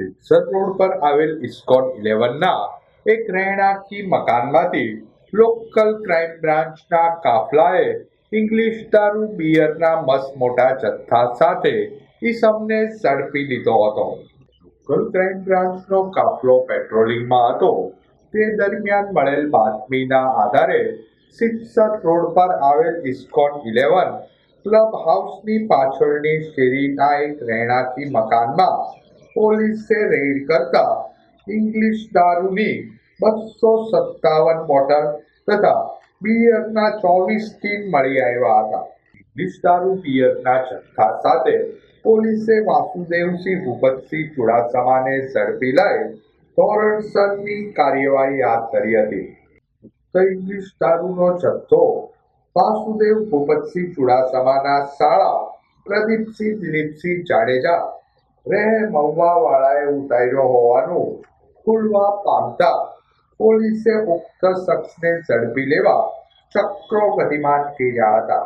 સિત્સર road પર આવેલ ISKCON ઇલેવનના એક રહેણાંકી મકાનમાંથી લોકલ ક્રાઇમ બ્રાન્ચના કાફલાએ ઇંગ્લિશ દારૂ બિયરના મસ્ત મોટા જથ્થા સાથે ઈસમને ઝડપી લીધો હતો. લોકલ ક્રાઇમ બ્રાન્ચનો કાફલો પેટ્રોલિંગમાં હતો. તે દરમિયાન મળેલ બાતમીના આધારે સિત્સર રોડ પર આવેલ ઇસ્કોન ઇલેવન ક્લબ હાઉસની પાછળની શેરીના એક રહેણાંકી મકાનમાં પોલીસે રેડ કરતા ઇંગ્લિશ દારૂની બસો સત્તાવન બોટલ તથા બિયરના ચોવીસ ટીન મળી આવ્યા હતા. ઇંગ્લિશ દારૂ બિયરના જથ્થા સાથે પોલીસે વાસુદેવસિંહ, ભૂપતસિંહ ચુડાસમાને ઝડપી લઈ ધોરણસરની કાર્યવાહી હાથ ધરી હતી. ઉક્ત ઇંગ્લિશ દારૂનો જથ્થો વાસુદેવ, ભૂપતસિંહ ચુડાસમાના શાળા પ્રદીપસિંહ, દિલીપસિંહ જાડેજા રહે મહુવાવાળાએ ઉતાર્યો હોવાનું ખુલવા પામતા પોલીસે ઉક્ત શખ્સને ઝડપી લેવા ચક્રો ગતિમાન કર્યા હતા.